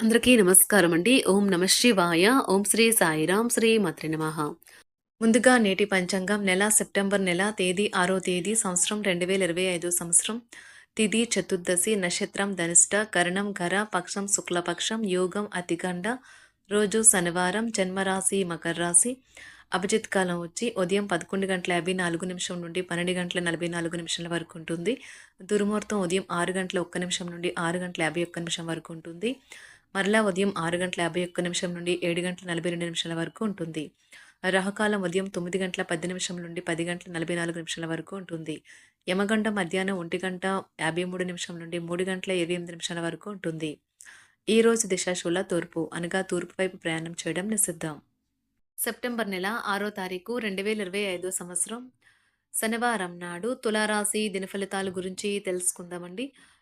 అందరికీ నమస్కారం అండి ఓం నమ శివాయ. ఓం శ్రీ సాయిరాం శ్రీ మాత్రి నమ. ముందుగా నేటి పంచాంగం నెల సెప్టెంబర్ నెల తేదీ ఆరో తేదీ సంవత్సరం రెండు వేల ఇరవై ఐదు సంవత్సరం. తిథి చతుర్దశి నక్షత్రం ధనిష్ట కరణం ఘర పక్షం శుక్లపక్షం యోగం అతిగండ. రోజు శనివారం జన్మరాశి మకర రాశి. అభిజిత్ కాలం వచ్చి ఉదయం పదకొండు గంటల యాభై నాలుగు నిమిషం నుండి పన్నెండు గంటల నలభై నాలుగు నిమిషాల వరకు ఉంటుంది. దుర్ముహూర్తం ఉదయం ఆరు గంటల ఒక్క నిమిషం నుండి ఆరు గంటల యాభై ఒక్క నిమిషం వరకు ఉంటుంది. మరలా ఉదయం ఆరు గంటల యాభై ఒక్క నిమిషం నుండి ఏడు గంటల నలభై రెండు నిమిషాల వరకు ఉంటుంది. రాహుకాలం ఉదయం తొమ్మిది గంటల పది నిమిషం నుండి పది గంటల నలభై నాలుగు నిమిషాల వరకు ఉంటుంది. యమగంట మధ్యాహ్నం ఒంటి గంట యాభై మూడు నిమిషం నుండి మూడు గంటల ఇరవై ఎనిమిది నిమిషాల వరకు ఉంటుంది. ఈ రోజు దిశాశూల తూర్పు అనగా తూర్పు వైపు ప్రయాణం చేయడం నిషిద్ధం. సెప్టెంబర్ నెల ఆరో తారీఖు రెండు వేల ఇరవై ఐదో సంవత్సరం. శనివారం నాడు తులారాశి దినఫలితాల గురించి తెలుసుకుందామండి.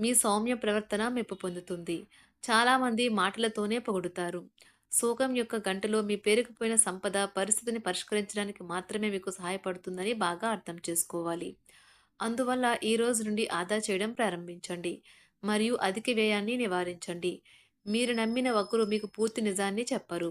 మీ సౌమ్య ప్రవర్తన మెప్పు పొందుతుంది. చాలామంది మాటలతోనే పొగుడుతారు. శోకం యొక్క గంటలో మీ పేరుకుపోయిన సంపద పరిస్థితిని పరిష్కరించడానికి మాత్రమే మీకు సహాయపడుతుందని బాగా అర్థం చేసుకోవాలి. అందువల్ల ఈ రోజు నుండి ఆదా చేయడం ప్రారంభించండి. మరియు అధిక వ్యయాన్ని నివారించండి. మీరు నమ్మిన ఒకరు మీకు పూర్తి నిజాన్ని చెప్పరు.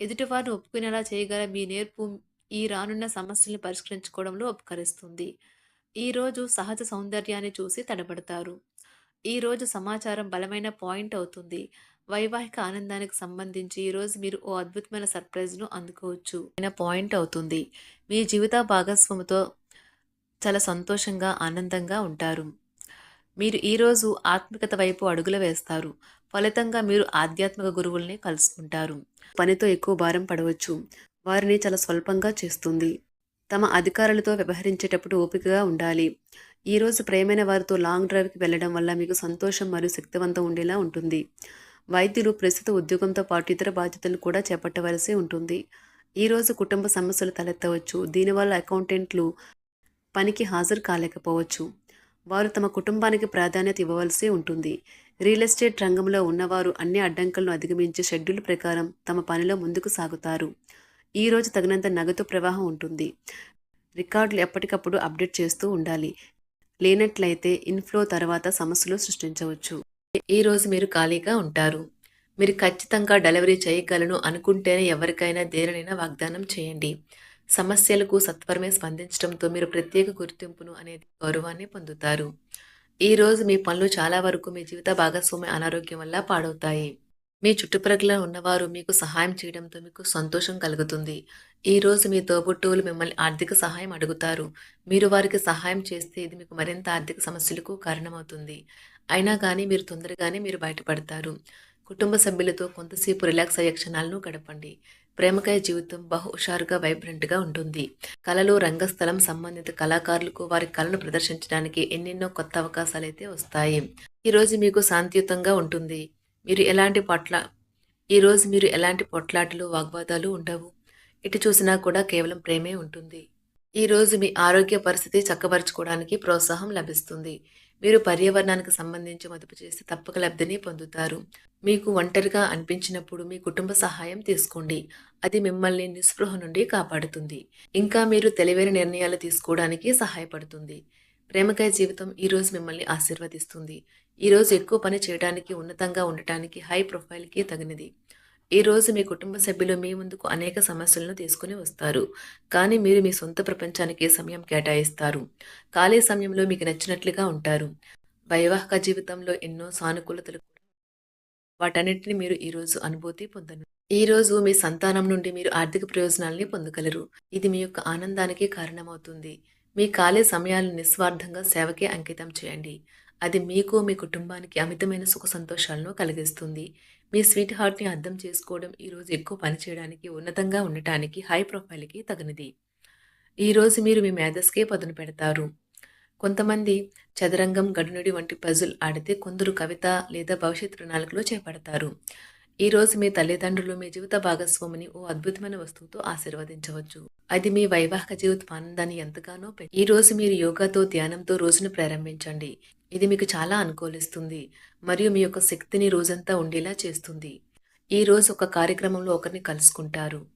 ఎదుటివారిని ఒప్పుకునేలా చేయగల మీ నేర్పు ఈ రానున్న సమస్యలను పరిష్కరించుకోవడంలో ఉపకరిస్తుంది. ఈరోజు సహజ సౌందర్యాన్ని చూసి తడబడతారు. ఈరోజు సమాచారం బలమైన పాయింట్ అవుతుంది. వైవాహిక ఆనందానికి సంబంధించి ఈరోజు మీరు ఓ అద్భుతమైన సర్ప్రైజ్ను అందుకోవచ్చు. పాయింట్ అవుతుంది. మీ జీవిత భాగస్వామితో చాలా సంతోషంగా ఆనందంగా ఉంటారు. మీరు ఈరోజు ఆత్మికత వైపు అడుగులు వేస్తారు. ఫలితంగా మీరు ఆధ్యాత్మిక గురువుల్ని కలుసుకుంటారు. పనితో ఎక్కువ భారం పడవచ్చు. వారిని చాలా స్వల్పంగా చేస్తుంది. తమ అధికారులతో వ్యవహరించేటప్పుడు ఓపికగా ఉండాలి. ఈరోజు ప్రేమైన వారితో లాంగ్ డ్రైవ్కి వెళ్ళడం వల్ల మీకు సంతోషం మరియు శక్తివంతం ఉండేలా ఉంటుంది. వైద్యులు ప్రస్తుత ఉద్యోగంతో పాటు ఇతర బాధ్యతలు కూడా చేపట్టవలసి ఉంటుంది. ఈరోజు కుటుంబ సమస్యలు తలెత్తవచ్చు. దీనివల్ల అకౌంటెంట్లు పనికి హాజరు కాలేకపోవచ్చు. వారు తమ కుటుంబానికి ప్రాధాన్యత ఇవ్వవలసి ఉంటుంది. రియల్ ఎస్టేట్ రంగంలో ఉన్నవారు అన్ని అడ్డంకులను అధిగమించి షెడ్యూల్ ప్రకారం తమ పనిలో ముందుకు సాగుతారు. ఈరోజు తగినంత నగదు ప్రవాహం ఉంటుంది. రికార్డులు ఎప్పటికప్పుడు అప్డేట్ చేస్తూ ఉండాలి. లేనట్లయితే ఇన్ఫ్లో తర్వాత సమస్యలు సృష్టించవచ్చు. ఈరోజు మీరు ఖాళీగా ఉంటారు. మీరు ఖచ్చితంగా డెలివరీ చేయగలను అనుకుంటేనే ఎవరికైనా దేనినైనా వాగ్దానం చేయండి. సమస్యలకు సత్వరమే స్పందించడంతో మీరు ప్రత్యేక గుర్తింపును అనేది గౌరవాన్ని పొందుతారు. ఈరోజు మీ పనులు చాలా వరకు మీ జీవిత భాగస్వామి అనారోగ్యం వల్ల పాడవుతాయి. మీ చుట్టుప్రక్కల ఉన్నవారు మీకు సహాయం చేయడంతో మీకు సంతోషం కలుగుతుంది. ఈ రోజు మీ తోబుట్టువులు మిమ్మల్ని ఆర్థిక సహాయం అడుగుతారు. మీరు వారికి సహాయం చేస్తే ఇది మీకు మరింత ఆర్థిక సమస్యలకు కారణమవుతుంది. అయినా కానీ మీరు తొందరగానే మీరు బయటపడతారు. కుటుంబ సభ్యులతో కొంతసేపు రిలాక్స్ అయ్యే క్షణాలను గడపండి. ప్రేమకాయ జీవితం బహు హుషారుగా వైబ్రెంట్గా ఉంటుంది. కళలు రంగస్థలం సంబంధిత కళాకారులకు వారి కళను ప్రదర్శించడానికి ఎన్నెన్నో కొత్త అవకాశాలు అయితే వస్తాయి ఈరోజు మీకు శాంతియుతంగా ఉంటుంది. మీరు ఎలాంటి పొట్లా ఈరోజు మీరు ఎలాంటి పొట్లాటలు వాగ్వాదాలు ఉండవు. ఎటు చూసినా కూడా కేవలం ప్రేమే ఉంటుంది. ఈరోజు మీ ఆరోగ్య పరిస్థితి చక్కబరుచుకోవడానికి ప్రోత్సాహం లభిస్తుంది. మీరు పర్యావరణానికి సంబంధించి మదుపు చేసి తప్పక లబ్ధిని పొందుతారు. మీకు ఒంటరిగా అనిపించినప్పుడు మీ కుటుంబ సహాయం తీసుకోండి. అది మిమ్మల్ని నిస్పృహ నుండి కాపాడుతుంది. ఇంకా మీరు తెలివైన నిర్ణయాలు తీసుకోవడానికి సహాయపడుతుంది. ప్రేమకాయ జీవితం ఈరోజు మిమ్మల్ని ఆశీర్వదిస్తుంది. ఈరోజు ఎక్కువ పని చేయడానికి ఉన్నతంగా ఉండటానికి హై ప్రొఫైల్కి తగినది. ఈరోజు మీ కుటుంబ సభ్యులు మీ ముందుకు అనేక సమస్యలను తీసుకుని వస్తారు. కానీ మీరు మీ సొంత ప్రపంచానికి సమయం కేటాయిస్తారు? ఖాళీ సమయంలో మీకు నచ్చినట్లుగా ఉంటారు. వైవాహిక జీవితంలో ఎన్నో సానుకూలతలు వాటన్నిటిని మీరు ఈరోజు అనుభూతి పొందను. ఈరోజు మీ సంతానం నుండి మీరు ఆర్థిక ప్రయోజనాల్ని పొందగలరు. ఇది మీ యొక్క ఆనందానికి కారణమవుతుంది. మీ ఖాళీ సమయాలను నిస్వార్థంగా సేవకే అంకితం చేయండి. అది మీకు మీ కుటుంబానికి అమితమైన సుఖ సంతోషాలను కలిగిస్తుంది. మీ స్వీట్ హార్ట్ని అర్థం చేసుకోవడం ఈరోజు ఎక్కువ పని చేయడానికి ఉన్నతంగా ఉండటానికి హై ప్రొఫైల్కి తగినది. ఈరోజు మీరు మీ మేధస్కే పదును పెడతారు. కొంతమంది చదరంగం గడునుడి వంటి పజుల్ ఆడితే కొందరు కవిత లేదా భవిష్యత్ ప్రణాళికలో చేపడతారు. ఈ రోజు మీ తల్లిదండ్రులు మీ జీవిత భాగస్వామిని ఓ అద్భుతమైన వస్తువుతో ఆశీర్వదించవచ్చు. అది మీ వైవాహిక జీవిత ఆనందాన్ని ఎంతగానో ఈ రోజు మీరు యోగాతో ధ్యానంతో రోజును ప్రారంభించండి. ఇది మీకు చాలా అనుకూలిస్తుంది మరియు మీ యొక్క శక్తిని రోజంతా ఉండేలా చేస్తుంది. ఈ రోజు ఒక కార్యక్రమంలో ఒకరిని కలుసుకుంటారు.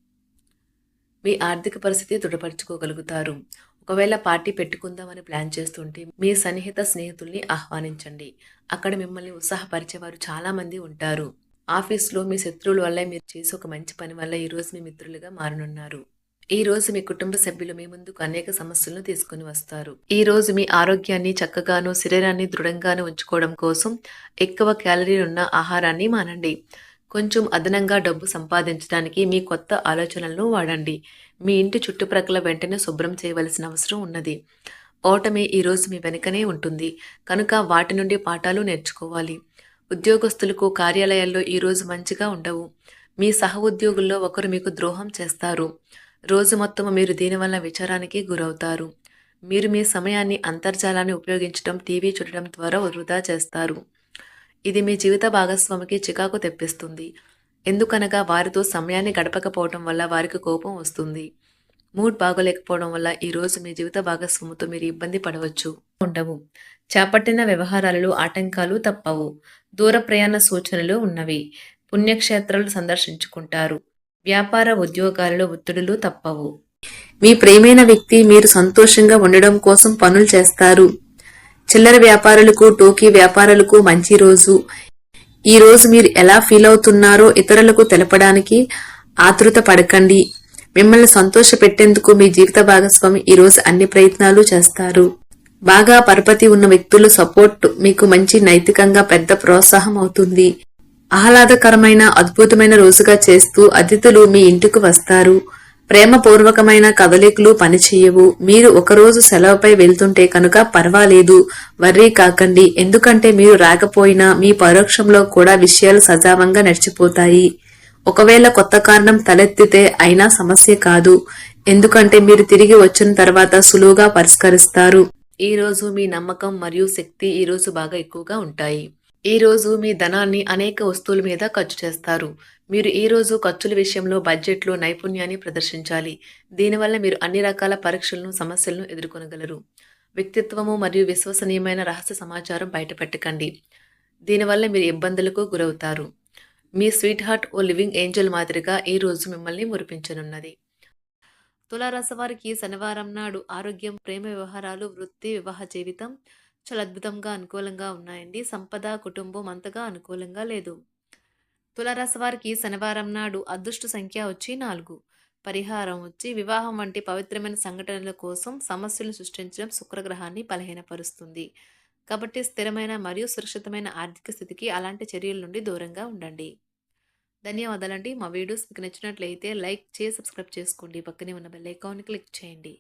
మీ ఆర్థిక పరిస్థితి దృఢపరచుకోగలుగుతారు. ఒకవేళ పార్టీ పెట్టుకుందామని ప్లాన్ చేస్తుంటే మీ సన్నిహిత స్నేహితుల్ని ఆహ్వానించండి. అక్కడ మిమ్మల్ని ఉత్సాహపరిచేవారు చాలామంది ఉంటారు. ఆఫీస్లో మీ శత్రువుల వల్ల మీరు చేసే ఒక మంచి పని వల్ల ఈరోజు మీ మిత్రులుగా మారనున్నారు. ఈ రోజు మీ కుటుంబ సభ్యులు మీ ముందుకు అనేక సమస్యలను తీసుకుని వస్తారు. ఈ రోజు మీ ఆరోగ్యాన్ని చక్కగాను శరీరాన్ని దృఢంగాను ఉంచుకోవడం కోసం ఎక్కువ క్యాలరీలు ఉన్న ఆహారాన్ని మానండి. కొంచెం అదనంగా డబ్బు సంపాదించడానికి మీ కొత్త ఆలోచనలను వాడండి. మీ ఇంటి చుట్టుప్రక్కల వెంటనే శుభ్రం చేయవలసిన అవసరం ఉన్నది. ఓటమి ఈరోజు మీ వెనుకనే ఉంటుంది. కనుక వాటి నుండి పాఠాలు నేర్చుకోవాలి. ఉద్యోగస్తులకు కార్యాలయాల్లో ఈరోజు మంచిగా ఉండవు. మీ సహ ఉద్యోగుల్లో ఒకరు మీకు ద్రోహం చేస్తారు. రోజు మొత్తం మీరు దీనివల్ల విచారానికి గురవుతారు. మీరు మీ సమయాన్ని అంతర్జాలాన్ని ఉపయోగించడం టీవీ చూడటం ద్వారా వృధా చేస్తారు. ఇది మీ జీవిత భాగస్వామికి చికాకు తెప్పిస్తుంది. ఎందుకనగా వారితో సమయాన్ని గడపకపోవడం వల్ల వారికి కోపం వస్తుంది. మూడ్ బాగోలేకపోవడం వల్ల ఈ రోజు మీ జీవిత భాగస్వామితో మీరు ఇబ్బంది పడవచ్చు. ఉండవు. చేపట్టిన వ్యవహారాలలో ఆటంకాలు తప్పవు. దూర ప్రయాణ సూచనలు ఉన్నవి. పుణ్యక్షేత్రాలు సందర్శించుకుంటారు. వ్యాపార ఉద్యోగాలలో ఒత్తిడులు తప్పవు. మీ ప్రేమైన వ్యక్తి మీరు సంతోషంగా ఉండడం కోసం పనులు చేస్తారు. చిల్లర వ్యాపారులకు టోకీ వ్యాపారులకు మంచి రోజు. ఈ రోజు మీరు ఎలా ఫీల్ అవుతున్నారో ఇతరులకు తెలపడానికి ఆతృత పడకండి. మిమ్మల్ని సంతోష పెట్టేందుకు మీ జీవిత భాగస్వామి ఈ రోజు అన్ని ప్రయత్నాలు చేస్తారు. బాగా పరపతి ఉన్న వ్యక్తుల సపోర్ట్ మీకు మంచి నైతికంగా పెద్ద ప్రోత్సాహం అవుతుంది. ఆహ్లాదకరమైన అద్భుతమైన రోజుగా చేస్తూ అతిథులు మీ ఇంటికి వస్తారు. ప్రేమపూర్వకమైన కదలికలు పనిచేయవు. మీరు ఒకరోజు సెలవుపై వెళ్తుంటే కనుక పర్వాలేదు. వర్రీ కాకండి. ఎందుకంటే మీరు రాకపోయినా మీ పరోక్షంలో కూడా విషయాలు సజావంగా నడిచిపోతాయి. ఒకవేళ కొత్త కారణం తలెత్తితే అయినా సమస్య కాదు. ఎందుకంటే మీరు తిరిగి వచ్చిన తర్వాత సులువుగా పరిష్కరిస్తారు. ఈ రోజు మీ నమ్మకం మరియు శక్తి ఈ రోజు బాగా ఎక్కువగా ఉంటాయి. ఈ రోజు మీ ధనాన్ని అనేక వస్తువుల మీద ఖర్చు చేస్తారు. మీరు ఈ రోజు ఖర్చుల విషయంలో బడ్జెట్లో నైపుణ్యాన్ని ప్రదర్శించాలి. దీనివల్ల మీరు అన్ని రకాల పరీక్షలను సమస్యలను ఎదుర్కొనగలరు. వ్యక్తిత్వము మరియు విశ్వసనీయమైన రహస్య సమాచారం బయటపెట్టకండి. దీనివల్ల మీరు ఇబ్బందులకు గురవుతారు. మీ స్వీట్ హార్ట్ ఓ లివింగ్ ఏంజల్ మాదిరిగా ఈ రోజు మిమ్మల్ని మురిపించనున్నది. తులారాశి వారికి శనివారం నాడు ఆరోగ్యం ప్రేమ వ్యవహారాలు వృత్తి వివాహ జీవితం చాలా అద్భుతంగా అనుకూలంగా ఉన్నాయండి. సంపద కుటుంబం అంతగా అనుకూలంగా లేదు. తులారాశి వారికి శనివారం నాడు అదృష్ట సంఖ్య వచ్చి నాలుగు. పరిహారం వచ్చి వివాహం వంటి పవిత్రమైన సంఘటనల కోసం సమస్యలను సృష్టించడం శుక్రగ్రహాన్ని బలహీనపరుస్తుంది. కాబట్టి స్థిరమైన మరియు సురక్షితమైన ఆర్థిక స్థితికి అలాంటి చర్యల నుండి దూరంగా ఉండండి. ధన్యవాదాలండి. మా వీడియోస్ మీకు నచ్చినట్లయితే లైక్ చేసి సబ్స్క్రైబ్ చేసుకోండి. పక్కనే ఉన్న బెల్ ఐకాన్ క్లిక్ చేయండి.